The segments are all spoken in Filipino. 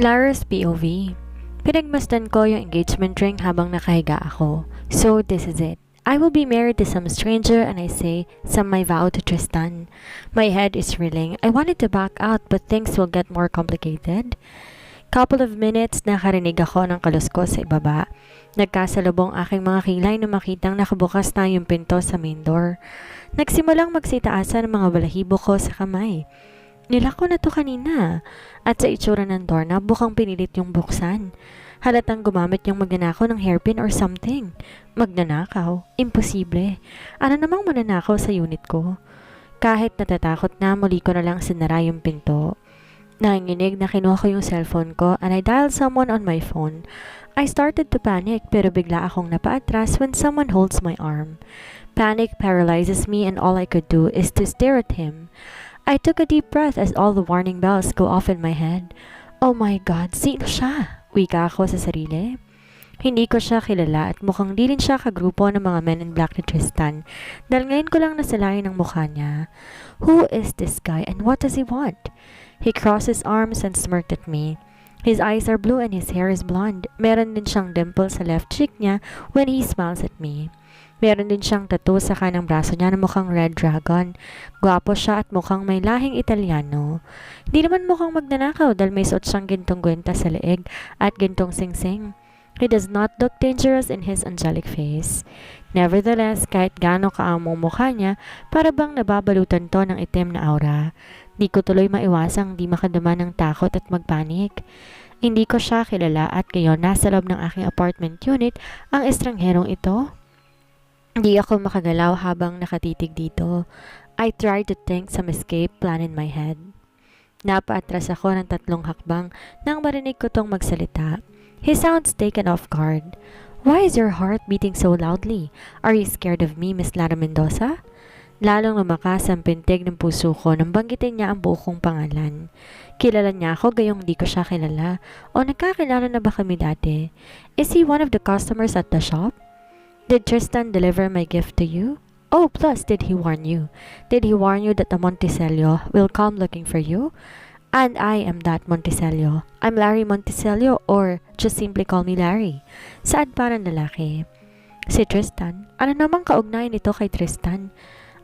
Lara's POV. Pinagmasdan ko yung engagement ring habang nakahiga ako. So, this is it. I will be married to some stranger and I say, some my vow to Tristan. My head is reeling. I wanted to back out but things will get more complicated. Couple of minutes, nakarinig ako ng kaluskos sa ibaba. Nagkasalubong aking mga kilay na makitang nakabukas na yung pinto sa main door. Nagsimulang magsitaasan ng mga balahibo ko sa kamay. Nilako na to kanina. At sa itsura ng doorknob, bukang pinilit yung buksan. Halatang gumamit yung magnanakaw ng hairpin or something. Magnanakaw? Imposible. Ano namang mananakaw sa unit ko? Kahit natatakot na, muli ko na lang sinara yung pinto. Nanginig na kinuha ko yung cellphone ko and I dialed someone on my phone. I started to panic pero bigla akong napaatras when someone holds my arm. Panic paralyzes me and all I could do is to stare at him. I took a deep breath as all the warning bells go off in my head. Oh my God, sino siya? Wika ako sa sarili. Hindi ko siya kilala at mukhang di rin siya kagrupo ng mga men in black ni Tristan dahil ngayon ko lang nasalayan ang mukha niya. Who is this guy and what does he want? He crossed his arms and smirked at me. His eyes are blue and his hair is blonde. Meron din siyang dimple sa left cheek niya when he smiles at me. Meron din siyang tattoo sa kanang braso niya na mukhang red dragon. Gwapo siya at mukhang may lahing Italiano. Hindi naman mukhang magnanakaw dahil may suot siyang gintong gwenta sa leeg at gintong singsing. He does not look dangerous in his angelic face. Nevertheless, kahit gaano kaamong mukha niya, para bang nababalutan to ng itim na aura. Di ko tuloy maiwasang di makadama ng takot at magpanik. Hindi ko siya kilala at ngayon nasa loob ng aking apartment unit ang estrangherong ito. Hindi ako makagalaw habang nakatitig dito. I tried to think some escape plan in my head. Napaatras ako ng tatlong hakbang nang marinig ko tong magsalita. He sounds taken off guard. Why is your heart beating so loudly? Are you scared of me, Miss Lara Mendoza? Lalong lumakas ang pintig ng puso ko nang banggitin niya ang buo pangalan. Kilala niya ako gayong di ko siya kilala o nagkakilala na ba kami dati? Is he one of the customers at the shop? Did Tristan deliver my gift to you? Oh, plus did he warn you? Did he warn you that the Monticello will come looking for you? And I am that Monticello. I'm Larry Monticello or just simply call me Larry. Saad parang lalaki. Si Tristan, ano namang kaugnayan nito kay Tristan?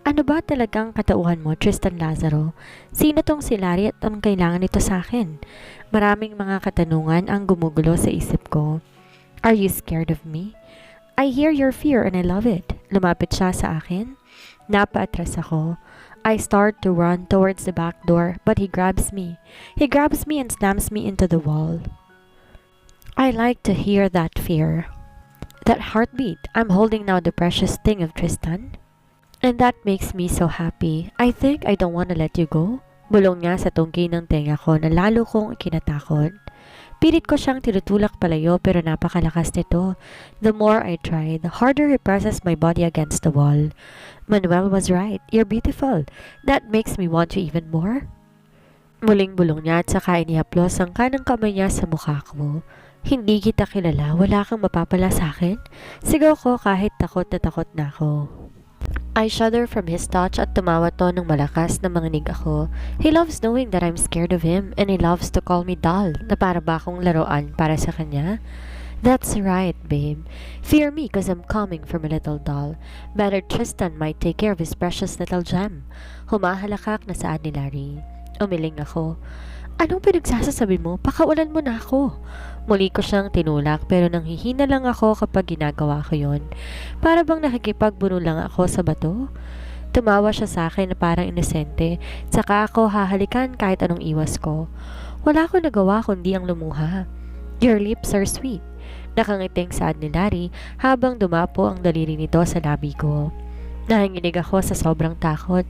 Ano ba talagang katauhan mo, Tristan Lazaro? Sino tong si Larry at anong kailangan nito sa akin? Maraming mga katanungan ang gumugulo sa isip ko. Are you scared of me? I hear your fear and I love it. Lumapit siya sa akin. Napaatras ako. I start to run towards the back door, but he grabs me. He grabs me and slams me into the wall. I like to hear that fear. That heartbeat. I'm holding now the precious thing of Tristan. And that makes me so happy. I think I don't want to let you go. Bulong niya sa tungki ng tenga ko na lalo kong ikinatakot. Pilit ko siyang tinutulak palayo pero napakalakas nito. The more I try, the harder he presses my body against the wall. Manuel was right. You're beautiful. That makes me want you even more. Muling bulong niya at saka inihaplos ang kanang kamay niya sa mukha ko. Hindi kita kilala, wala kang mapapala sa akin. Sigaw ko kahit takot na takot na ako. I shudder from his touch at tumawa to ng malakas na manginig ako. He loves knowing that I'm scared of him and he loves to call me doll na para ba akong laruan para sa kanya. That's right, babe. Fear me cause I'm coming from a little doll. Better Tristan might take care of his precious little gem. Humahalakak na saan ni Larry. Umiling ako. Anong pinagsasasabi mo? Pakawalan mo na ako. Muli ko siyang tinulak pero nanghihina lang ako kapag ginagawa ko yon. Para bang nakikipagbuno lang ako sa bato? Tumawa siya sa akin na parang inosente, saka ako hahalikan kahit anong iwas ko. Wala ko nagawa kundi ang lumuha. Your lips are sweet. Nakangiting saad ni Larry habang dumapo ang daliri nito sa labi ko. Nahanginig ako sa sobrang takot.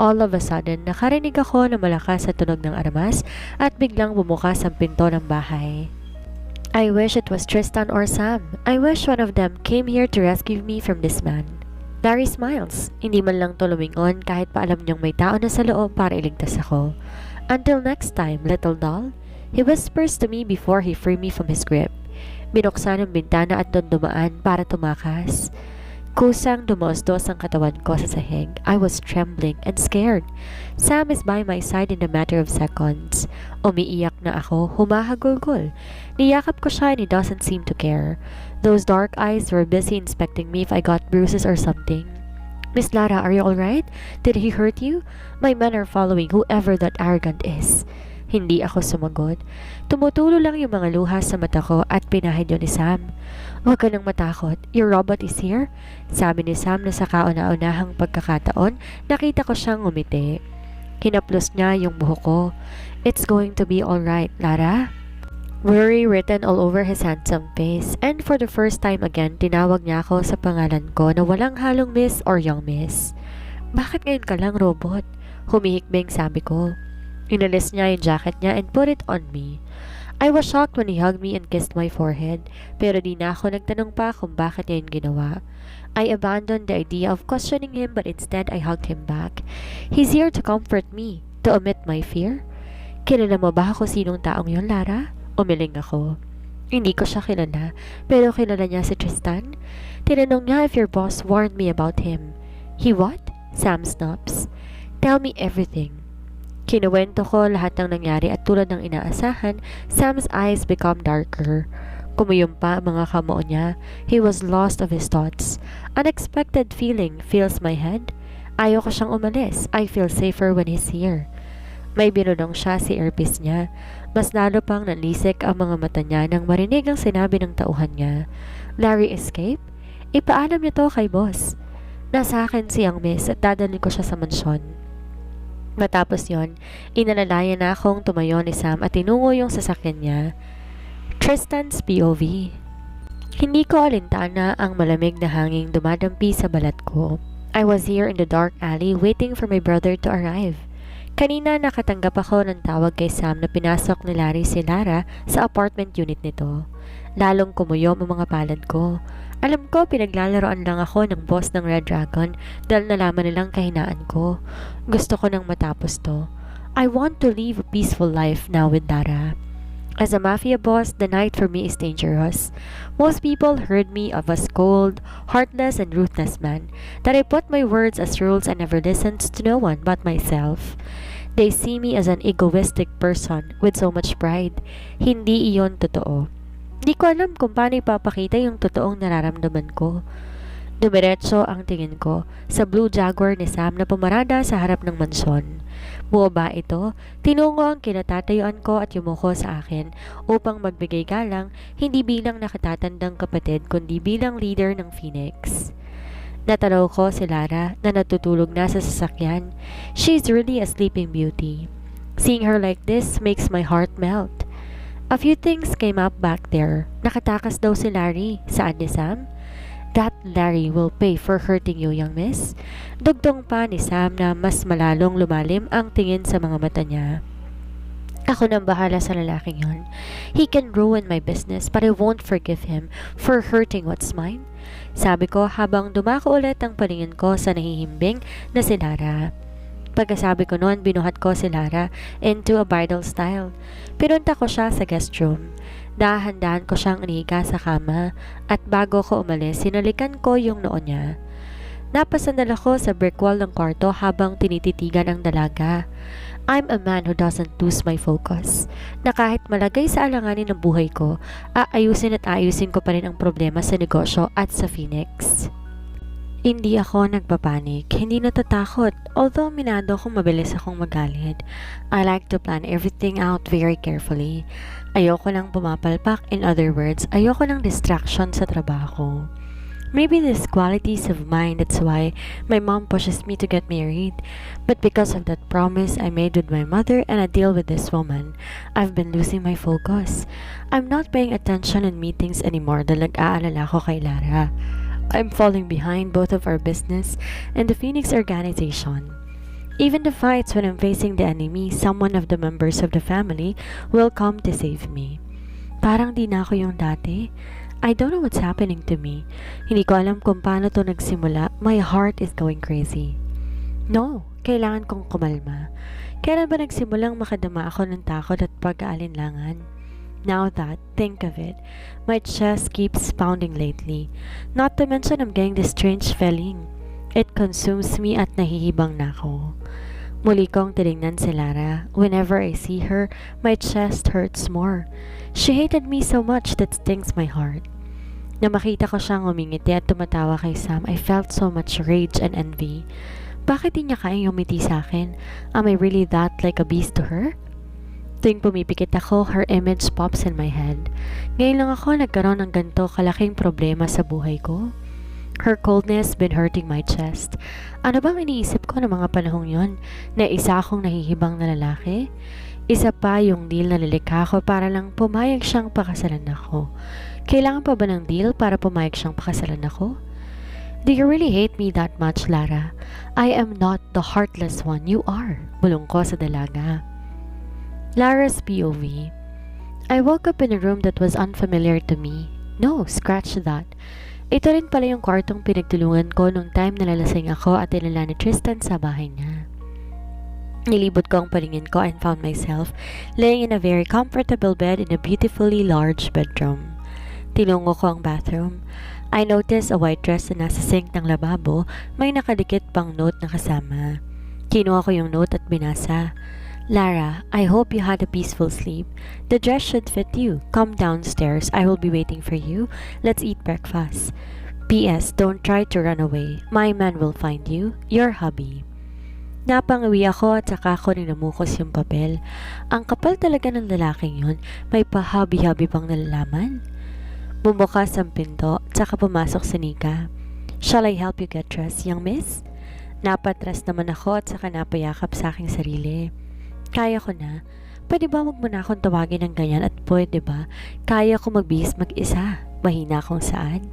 All of a sudden, nakarinig ako na malakas sa tunog ng armas at biglang bumukas ang pinto ng bahay. I wish it was Tristan or Sam. I wish one of them came here to rescue me from this man. Larry smiles. Hindi man lang to kahit pa alam niyang may tao na sa loob para iligtas ako. Until next time, little doll. He whispers to me before he free me from his grip. Binuksan ang bintana at doon dumaan para tumakas. Kusang dumosdos ang katawan ko sa sahig. I was trembling and scared. Sam is by my side in a matter of seconds. Umiiyak na ako, humahagulgol. Niyakap ko siya and he doesn't seem to care. Those dark eyes were busy inspecting me if I got bruises or something. Miss Lara, are you alright? Did he hurt you? My men are following whoever that arrogant is. Hindi ako sumagot. Tumutulo lang yung mga luha sa mata ko at pinahid yun ni Sam. Huwag ka nang matakot. Your robot is here. Sabi ni Sam na sa kauna-unahang pagkakataon, nakita ko siyang umiti. Kinaplos niya yung buhok ko. It's going to be alright, Lara. Worry written all over his handsome face, and for the first time again, tinawag niya ako sa pangalan ko na walang halong miss or young miss. Bakit ngayon ka lang, robot? Humihikbing sabi ko. Inalis niya yung jacket niya and put it on me. I was shocked when he hugged me and kissed my forehead, pero di na ako nagtanong pa kung bakit niya yun ginawa. I abandoned the idea of questioning him but instead I hugged him back. He's here to comfort me, to omit my fear. Kilala mo ba ako sinong taong yun, Lara? Umiling ako. Hindi ko siya kilala, pero kilala niya si Tristan. Tinanong niya if your boss warned me about him. He what? Sam snaps. Tell me everything. Kinuwento ko lahat ng nangyari at tulad ng inaasahan, Sam's eyes become darker. Kumuyom pa ang mga kamao niya. He was lost of his thoughts. Unexpected feeling fills my head. Ayoko siyang umalis. I feel safer when he's here. May binulong siya si earpiece niya. Mas lalo pang nalisik ang mga mata niya nang marinig ang sinabi ng tauhan niya. Larry escape? Ipaalam niyo to kay boss. Nasa akin si Young Miss at dadalhin ko siya sa mansyon. Matapos yon, inalalayan na akong tumayo ni Sam at tinungo yung sasakyan niya. Tristan's POV Hindi ko alintana ang malamig na hanging dumadampi sa balat ko. I was here in the dark alley waiting for my brother to arrive. Kanina nakatanggap ako ng tawag kay Sam na pinasok ni Larry si Lara sa apartment unit nito. Lalong kumuyom ang mga palad ko. Alam ko pinaglalaroan lang ako ng boss ng Red Dragon dahil nalaman nilang kahinaan ko. Gusto ko nang matapos to. I want to live a peaceful life now with Lara. As a mafia boss, the night for me is dangerous. Most people heard me of as cold, heartless, and ruthless man. That I put my words as rules and never listened to no one but myself. They see me as an egoistic person with so much pride. Hindi iyon totoo. Di ko alam kung paano ipapakita yung totoong nararamdaman ko. Dumiretso ang tingin ko sa Blue Jaguar ni Sam na pumarada sa harap ng mansyon. Buwaba ito, tinungo ang kinatatayuan ko at yumuko sa akin upang magbigay galang hindi bilang nakatatandang kapatid kundi bilang leader ng Phoenix. Natanaw ko si Lara na natutulog na sa sasakyan. She's really a sleeping beauty. Seeing her like this makes my heart melt. A few things came up back there. Nakatakas daw si Larry. Saan ni Sam? That Larry will pay for hurting you, young miss. Dugtong pa ni Sam na mas malalong lumalim ang tingin sa mga mata niya. Ako nang bahala sa lalaking yon. He can ruin my business but I won't forgive him for hurting what's mine. Sabi ko habang dumako ulit ang paningin ko sa nahihimbing na si Lara. Pagkasabi ko noon, binuhat ko si Lara into a bridal style. Pinunta ko siya sa guest room. Dahan-dahan ko siyang inihiga sa kama at bago ko umalis, sinalikan ko yung noo niya. Napasandal ako sa brick wall ng kwarto habang tinititigan ang dalaga. I'm a man who doesn't lose my focus. Na kahit malagay sa alanganin ng buhay ko, aayusin at aayusin ko pa rin ang problema sa negosyo at sa Phoenix. Hindi ako nagpapanik, hindi natatakot, although minado akong mabilis akong magalit. I like to plan everything out very carefully. Ayoko lang pumapalpak, in other words, ayoko ng distraction sa trabaho. Maybe these qualities of mine, that's why my mom pushes me to get married. But because of that promise I made with my mother and a deal with this woman, I've been losing my focus. I'm not paying attention in meetings anymore dahil nag-aalala ko kay Lara. I'm falling behind both of our business and the Phoenix organization. Even the fights when I'm facing the enemy, someone of the members of the family will come to save me. Parang di na ako yung dati. I don't know what's happening to me. Hindi ko alam kung paano to nagsimula. My heart is going crazy. No, kailangan kong kumalma. Kailan ba nagsimulang makadama ako ng takot at pag-aalinlangan? Now that, think of it, my chest keeps pounding lately. Not to mention I'm getting this strange feeling. It consumes me at nahihibang na ako. Muli kong tinignan si Lara. Whenever I see her, my chest hurts more. She hated me so much that stings my heart. Na makita ko siyang umingiti at tumatawa kay Sam, I felt so much rage and envy. Bakit di niya kayang umiti sa akin? Am I really that like a beast to her? Tuwing pumipikit ako, her image pops in my head. Ngayon lang ako nagkaroon ng ganito kalaking problema sa buhay ko. Her coldness been hurting my chest. Ano bang iniisip ko ng mga panahong yon na isa akong nahihibang na lalaki? Isa pa yung deal na lilikha ko para lang pumayag siyang pakasalan ako. Kailangan pa ba ng deal para pumayag siyang pakasalan ako? Do you really hate me that much, Lara? I am not the heartless one you are. Bulong ko sa dalaga. Lara's POV. I woke up in a room that was unfamiliar to me. No, scratch that. Ito rin pala yung kwartong pinagtulungan ko nung time na lalasing ako at inala ni Tristan sa bahay niya. Nilibot ko ang paningin ko and found myself laying in a very comfortable bed in a beautifully large bedroom. Tinungo ko ang bathroom. I noticed a white dress na nasa sink ng lababo, may nakadikit pang note na kasama. Kinuha ko yung note at binasa. Lara, I hope you had a peaceful sleep. The dress should fit you. Come downstairs. I will be waiting for you. Let's eat breakfast. P.S. Don't try to run away. My man will find you. Your hubby. Napangawi ako at saka ko ninamukos yung papel. Ang kapal talaga ng lalaking yun. May pahabi-habi pang nalalaman. Bumukas ang pinto, tsaka pumasok si Nika. Shall I help you get dressed, young miss? Napatras naman ako at saka napayakap sa aking sarili. Kaya ko na. Pwede ba wag mo na akong tawagin ng ganyan at pwede ba kaya ko magbihis mag-isa? Mahina akong saan?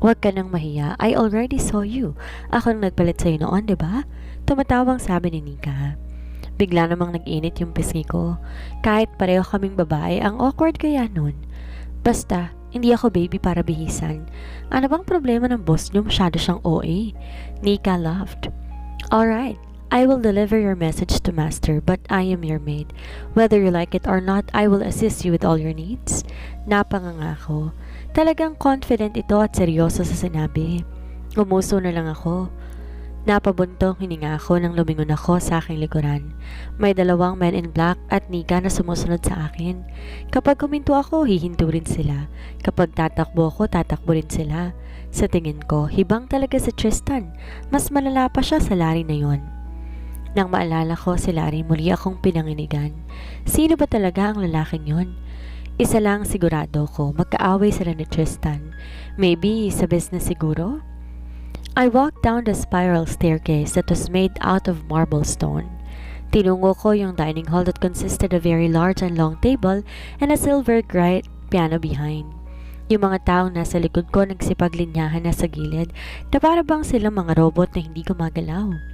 Huwag ka nang mahiya. I already saw you. Ako nang nagpalit sa'yo noon, di ba? Tumatawang sabi ni Nika. Bigla namang nag-init yung pisngi ko. Kahit pareho kaming babae, ang awkward kaya nun. Basta, hindi ako baby para bihisan. Ano bang problema ng boss niyo? Masyado siyang OA. Nika laughed. Alright, I will deliver your message to Master, but I am your maid. Whether you like it or not, I will assist you with all your needs. Napanganga ako. Talagang confident ito at seryoso sa sinabi. Umuso na lang ako. Napabuntong hininga ako nang lumingon ako sa aking likuran. May dalawang men in black at Nika na sumusunod sa akin. Kapag kuminto ako, hihinto rin sila. Kapag tatakbo ako, tatakbo rin sila. Sa tingin ko, hibang talaga sa Tristan. Mas malala pa siya sa lari na yon. Nang maalala ko si Larry, muli akong pinanginigan. Sino ba talaga ang lalaking yon? Isa lang sigurado ko, magkaaway sila ni Tristan. Maybe sa business siguro? I walked down the spiral staircase that was made out of marble stone. Tinungo ko yung dining hall that consisted of a very large and long table and a silver bright piano behind. Yung mga taong nasa likod ko nagsipaglinyahan na sa gilid na para bang silang mga robot na hindi gumagalaw.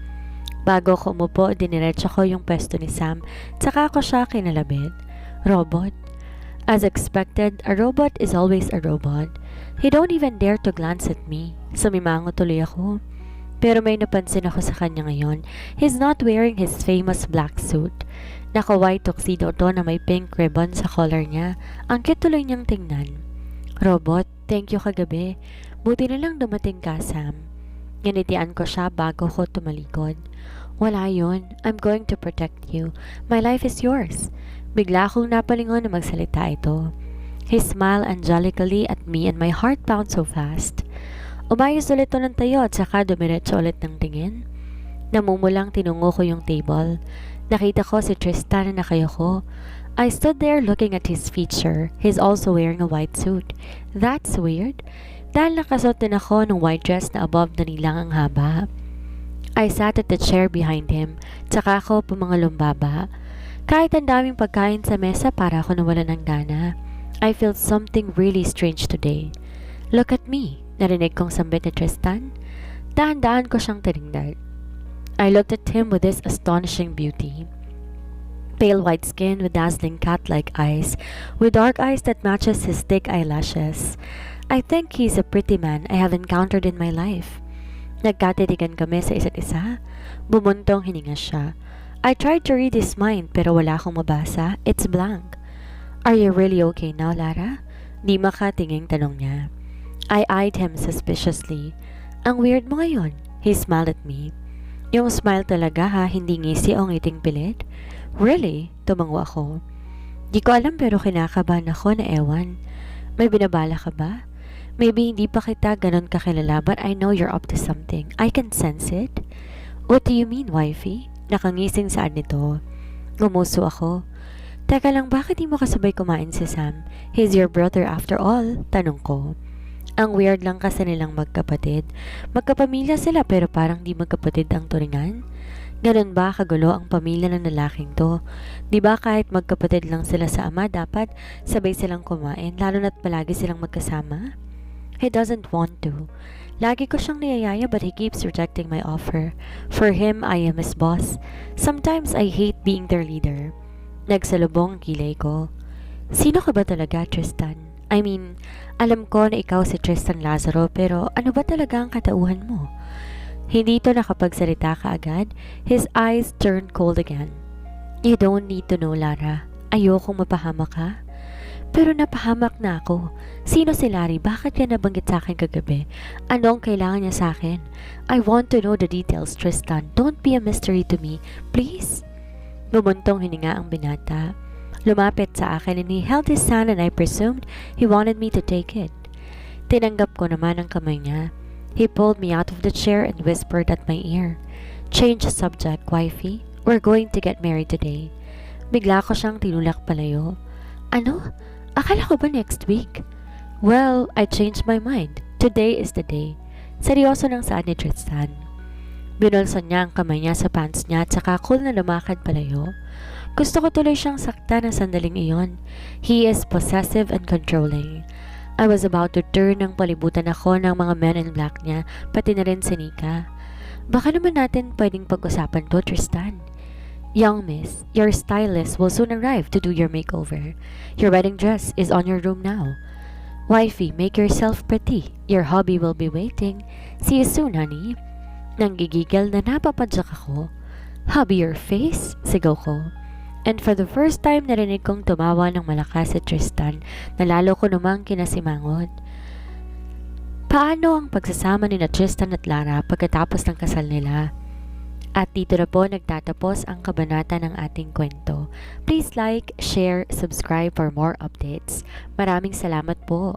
Bago ko umupo, diniretso ko yung pwesto ni Sam, tsaka ko siya kinalabit. Robot? As expected, a robot is always a robot. He don't even dare to glance at me. Sumimango tuloy ako. Pero may napansin ako sa kanya ngayon. He's not wearing his famous black suit. Naka-white tuxedo to na may pink ribbon sa collar niya. Ang cute tuloy niyang tingnan. Robot, thank you kagabi. Buti na lang dumating ka, Sam. Nginitian ko siya bago ko tumalikod. Wala yun. I'm going to protect you. My life is yours. Bigla akong napalingon na magsalita ito. He smiled angelically at me and my heart pounded so fast. Umayos ulit to ng tayo at saka dumiretso ulit ng tingin. Namumulang tinungo ko yung table. Nakita ko si Tristan na nakayoko. I stood there looking at his feature. He's also wearing a white suit. That's weird. Dahil nakasuot din ako ng white dress na above na nilang ang haba. I sat at the chair behind him, tsaka ako pumangalumbaba. Kahit ang daming pagkain sa mesa para ako nawala ng gana. I feel something really strange today. Look at me, narinig kong sambit ni Tristan. Dahan-dahan ko siyang tinignan. I looked at him with this astonishing beauty. Pale white skin with dazzling cat-like eyes, with dark eyes that matches his thick eyelashes. I think he's a pretty man I have encountered in my life. Nagkatitigan kami sa isa't isa. Bumuntong hininga siya. I tried to read his mind pero wala akong mabasa. It's blank. Are you really okay now, Lara? Di makatinging tanong niya. I eyed him suspiciously. Ang weird mo ngayon. He smiled at me. Yung smile talaga ha, hindi ngisi o ngiting pilit? Really? Tumango ako. Di ko alam pero kinakabahan ako na ewan. May binabala ka ba? Maybe hindi pa kita ganon kakilala but I know you're up to something. I can sense it. What do you mean, wifey? Nakangising saan nito. Ngumuso ako. Teka lang, bakit di mo kasabay kumain si Sam? He's your brother after all, tanong ko. Ang weird lang kasi nilang magkapatid. Magkapamilya sila pero parang di magkapatid ang turingan. Ganun ba kagulo ang pamilya ng lalaking to? Di ba kahit magkapatid lang sila sa ama, dapat sabay silang kumain, lalo na't palagi silang magkasama? He doesn't want to. Lagi ko siyang niyayaya but he keeps rejecting my offer. For him, I am his boss. Sometimes I hate being their leader. Nagsalubong ang kilay ko. Sino ka ba talaga, Tristan? I mean, alam ko na ikaw si Tristan Lazaro pero ano ba talaga ang katauhan mo? Hindi to nakapagsalita ka agad. His eyes turned cold again. You don't need to know, Lara. Ayokong mapahama ka. Pero napahamak na ako. Sino si Larry? Bakit ka nabanggit sa akin kagabi? Anong kailangan niya sa akin? I want to know the details, Tristan. Don't be a mystery to me, please. Bumuntong hininga ang binata. Lumapit sa akin and he held his hand and I presumed he wanted me to take it. Tinanggap ko naman ang kamay niya. He pulled me out of the chair and whispered at my ear, Change the subject, wifey. We're going to get married today. Bigla ko siyang tinulak palayo. Ano? Akala ko ba next week? Well, I changed my mind. Today is the day. Seryoso nang saan ni Tristan. Binulsan niya ang kamay niya sa pants niya at saka cool na lumakad palayo. Gusto ko tuloy siyang sakta na sandaling iyon. He is possessive and controlling. I was about to turn nang palibutan ako ng mga men in black niya, pati na rin si Nika. Baka naman natin pwedeng pag-usapan to, Tristan. Young miss, your stylist will soon arrive to do your makeover. Your wedding dress is on your room now. Wifey, make yourself pretty. Your hubby will be waiting. See you soon, honey. Nanggigigil na napapadyak ako. Hubby your face? Sigaw ko. And for the first time narinig kong tumawa ng malakas si Tristan na lalo ko namang kinasimangot. Paano ang pagsasama ni na Tristan at Lara pagkatapos ng kasal nila? At dito na po nagtatapos ang kabanata ng ating kwento. Please like, share, subscribe for more updates. Maraming salamat po.